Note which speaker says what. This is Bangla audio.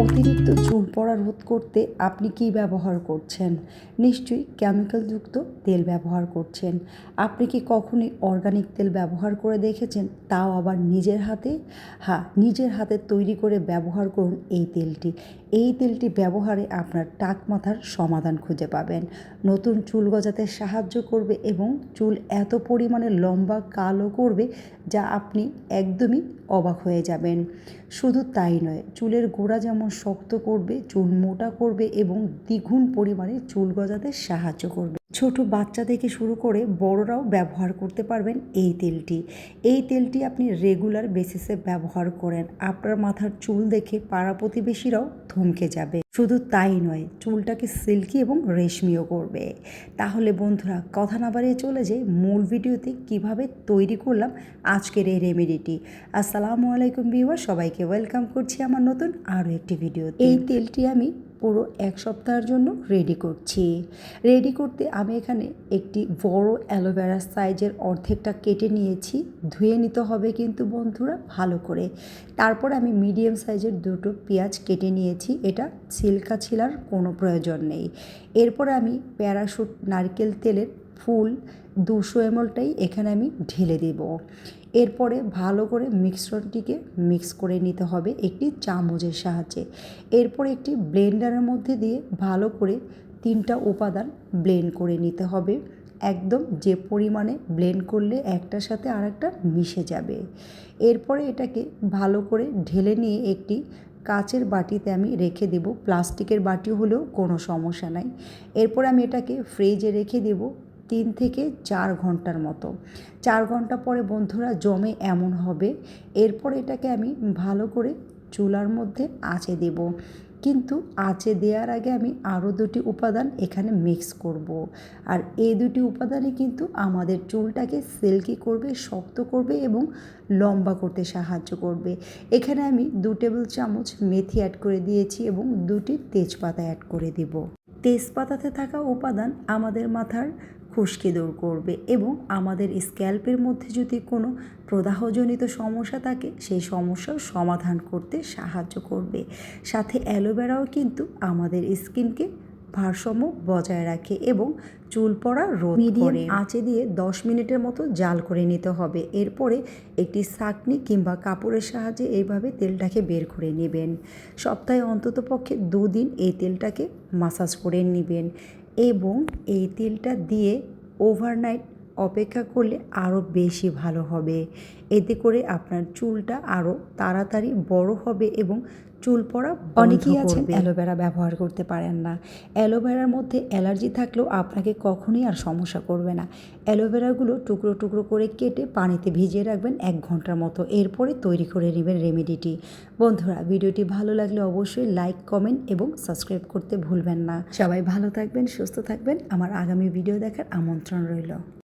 Speaker 1: অতিরিক্ত চুল পড়া রোধ করতে আপনি কি ব্যবহার করছেন? নিশ্চয়ই কেমিক্যালযুক্ত তেল ব্যবহার করছেন। আপনি কি কখনোই অর্গানিক তেল ব্যবহার করে দেখেছেন? তাও আবার নিজের হাতে? হ্যাঁ নিজের হাতে তৈরি করে ব্যবহার করুন এই তেলটি। এই তেলটি ব্যবহারে আপনার টাক মাথার সমাধান খুঁজে পাবেন। নতুন চুল গজাতে সাহায্য করবে এবং চুল এত পরিমাণে লম্বা, কালো করবে যা আপনি একদমই অবাক হয়ে যাবেন। শুধু তাই নয়, চুলের গোড়া যেমন শক্ত করবে, চুল মোটা করবে এবং দ্বিগুণ পরিমাণে চুল গজাতে সাহায্য করবে। ছোট বাচ্চা থেকে শুরু করে বড়রাও ব্যবহার করতে পারবেন এই তেলটি। এই তেলটি আপনি রেগুলার বেসিসে ব্যবহার করেন। আপনার মাথার চুল দেখে পাড়া প্রতিবেশীরাও থমকে যাবে। শুধু তাই নয়, চুলটাকে সিল্কি এবং রেশমিও করবে। তাহলে বন্ধুরা, কথা না বাড়িয়ে চলে যাই মূল ভিডিওতে কীভাবে তৈরি করলাম আজকের এই রেমেডিটি। আসসালামু আলাইকুম ভিউয়ার সবাইকে ওয়েলকাম করছি আমার নতুন আরও একটি ভিডিও এই তেলটি আমি পুরো এক সপ্তাহের জন্য রেডি করছি। রেডি করতে আমি এখানে একটি বড় অ্যালোভেরা সাইজের অর্ধেকটা কেটে নিয়েছি। ধুয়ে নিতে হবে কিন্তু বন্ধুরা ভালো করে। তারপর আমি মিডিয়াম সাইজের দুটো পেঁয়াজ কেটে নিয়েছি। এটা ছিলকা ছিলার কোনো প্রয়োজন নেই। এরপরে আমি প্যারাশুট নারকেল তেলের ফুল দুশো এমলটাই এখানে আমি ঢেলে দেব। এরপরে ভালো করে মিক্সরটিকে মিক্স করে নিতে হবে একটি চামচের সাহায্যে। এরপর একটি ব্লেন্ডারের মধ্যে দিয়ে ভালো করে তিনটা উপাদান ব্লেন্ড করে নিতে হবে। একদম যে পরিমাণে ব্লেন্ড করলে একটার সাথে আর একটা মিশে যাবে। এরপরে এটাকে ভালো করে ঢেলে নিয়ে একটি কাচের বাটিতে আমি রেখে দেব। প্লাস্টিকের বাটি হলেও কোনো সমস্যা নাই। এরপর আমি এটাকে ফ্রিজে রেখে দেব তিন থেকে চার ঘণ্টার মতো। চার ঘণ্টা পরে বন্ধুরা জমে এমন হবে। এরপর এটাকে আমি ভালো করে চুলার মধ্যে আঁচে দেব। কিন্তু আঁচে দেওয়ার আগে আমি আরও দুটি উপাদান এখানে মিক্স করব। আর এই দুটি উপাদানই কিন্তু আমাদের চুলটাকে সিল্কি করবে, শক্ত করবে এবং লম্বা করতে সাহায্য করবে এখানে আমি দু টেবিল চামচ মেথি অ্যাড করে দিয়েছি এবং দুটি তেজপাতা অ্যাড করে দেব তেজপাতাতে থাকা উপাদান আমাদের মাথার খুশকি দূর করবে এবং আমাদের স্ক্যাল্পের মধ্যে যদি কোনো প্রদাহজনিত সমস্যা থাকে, সেই সমস্যার সমাধান করতে সাহায্য করবে। সাথে অ্যালোভেরাও কিন্তু আমাদের স্কিনকে ভারসাম্য বজায় রাখে এবং চুল পড়া রোধ করে। আঁচে দিয়ে দশ মিনিটের মতো জাল করে নিতে হবে। এরপরে একটি ছাকনি কিংবা কাপড়ের সাহায্যে এইভাবে তেলটাকে বের করে নেবেন। সপ্তাহে অন্তত পক্ষে দুদিন এই তেলটাকে মাসাজ করে নেবেন। এবং এই তেলটা দিয়ে ওভারনাইট অপেক্ষা করলে আরও বেশি ভালো হবে। এতে করে আপনার চুলটা আরও তাড়াতাড়ি বড় হবে এবং চুল পড়া অনেকেই আছেন অ্যালোভেরা ব্যবহার করতে পারেন না। অ্যালোভেরার মধ্যে অ্যালার্জি থাকলেও আপনাকে কখনোই আর সমস্যা করবে না। অ্যালোভেরাগুলো টুকরো টুকরো করে কেটে পানিতে ভিজিয়ে রাখবেন এক ঘণ্টার মতো। এরপরে তৈরি করে নেবেন রেমেডিটি। বন্ধুরা ভিডিওটি ভালো লাগলে অবশ্যই লাইক কমেন্ট এবং সাবস্ক্রাইব করতে ভুলবেন না। সবাই ভালো থাকবেন সুস্থ থাকবেন। আমার আগামী ভিডিও দেখার আমন্ত্রণ রইল।